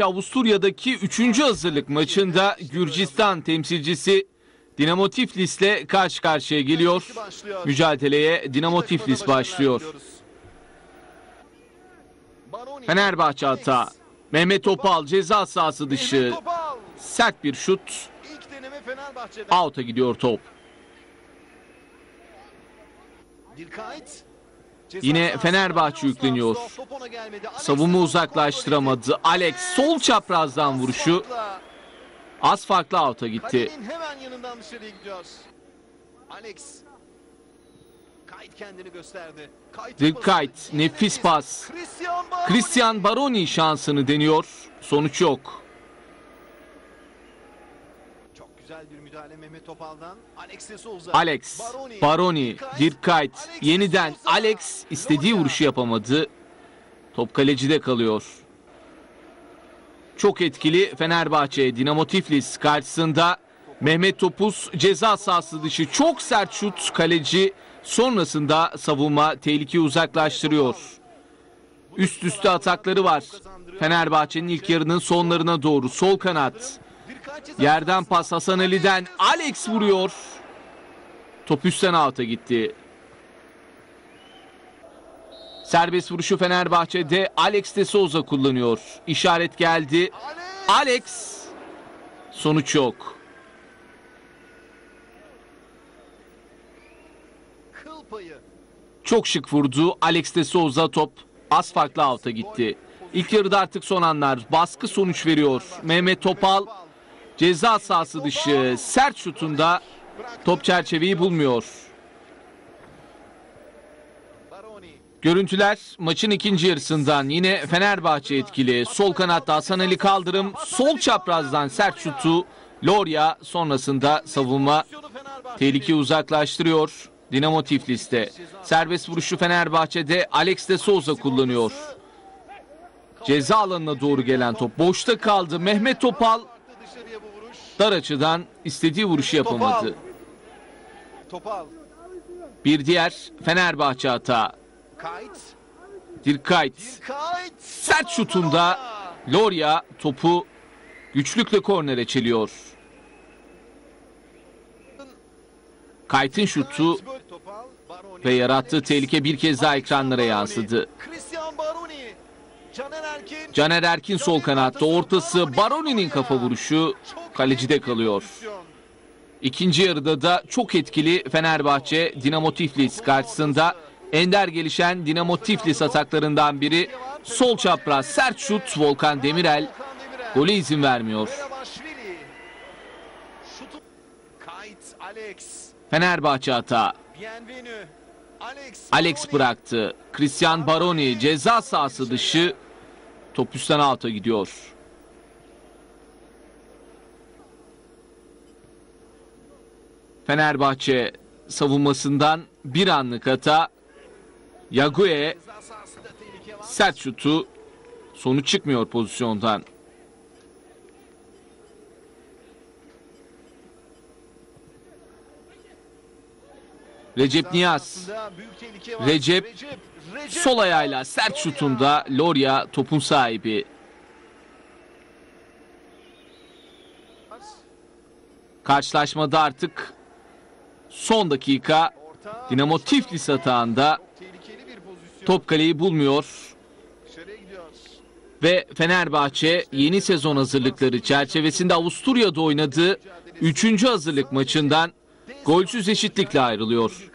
Avusturya'daki 3. hazırlık maçında Gürcistan temsilcisi Dinamo Tiflis'le karşı karşıya geliyor. Mücadeleye Dinamo Tiflis başlıyor. Fenerbahçe hata. Mehmet Topal ceza sahası dışı. Sert bir şut. Out'a gidiyor top. Dilkayt. Yine Fenerbahçe yükleniyor. Savunma uzaklaştıramadı. Alex sol çaprazdan vuruşu az farklı out'a gitti. Hemen yanından dışarıya gidiyor. Alex. Kayt kendini gösterdi. Pası. nefis pas. Christian Baroni şansını deniyor. Sonuç yok. Çok güzel bir müdahale Mehmet Topal'dan. Alex de Souza. Alex, Baroni, Dirkayt, yeniden Alex istediği vuruşu yapamadı. Top kalecide kalıyor. Çok etkili Fenerbahçe Dinamo Tiflis karşısında Mehmet Topuz ceza sahası dışı çok sert şut kaleci sonrasında savunma tehlikeyi uzaklaştırıyor. Üst üste atakları var. Fenerbahçe'nin ilk yarının sonlarına doğru sol kanat. Yerden pas Hasan Ali'den Alex vuruyor. Top üstten out'a gitti. Serbest vuruşu Fenerbahçe'de Alex de Souza kullanıyor. İşaret geldi. Alex. Sonuç yok. Çok şık vurdu. Alex de Souza top az farklı out'a gitti. İlk yarıda artık son anlar. Baskı sonuç veriyor. Mehmet Topal ceza sahası dışı sert şutunda top çerçeveyi bulmuyor. Görüntüler maçın ikinci yarısından yine Fenerbahçe etkili. Sol kanatta Hasan Ali Kaldırım, sol çaprazdan sert şutu Lorya sonrasında savunma tehlikeyi uzaklaştırıyor. Dinamo Tiflis'te. Serbest vuruşu Fenerbahçe'de Alex de Souza kullanıyor. Ceza alanına doğru gelen top boşta kaldı. Mehmet Topal. Dar açıdan istediği vuruşu yapamadı. Topal. Bir diğer Fenerbahçe hata. Kayt. Dirkayt Kayt. sert şutunda Lorya topu güçlükle kornere çeliyor. Kayt'ın şutu ve yarattığı tehlike bir kez daha ekranlara yansıdı. Caner Erkin. Caner Erkin sol kanatta ortası Baroni'nin kafa vuruşu kalecide kalıyor. İkinci yarıda da çok etkili Fenerbahçe Dinamo Tiflis karşısında ender gelişen Dinamo Tiflis ataklarından biri sol çapraz sert şut Volkan Demirel gole izin vermiyor. Fenerbahçe hata. Alex. Bıraktı. Christian Baroni ceza sahası dışı top üstten out'a gidiyor. Fenerbahçe savunmasından bir anlık hata. Var. sert şutu sonuç çıkmıyor pozisyondan. Recep Niyaz. Recep, sol ayağıyla sert şutunda Lorya topun sahibi. Karşılaşmada artık son dakika. Dinamo Tiflis pozisyon. top kaleyi bulmuyor ve Fenerbahçe yeni sezon hazırlıkları çerçevesinde Avusturya'da oynadığı 3. hazırlık maçından golsüz eşitlikle ayrılıyor.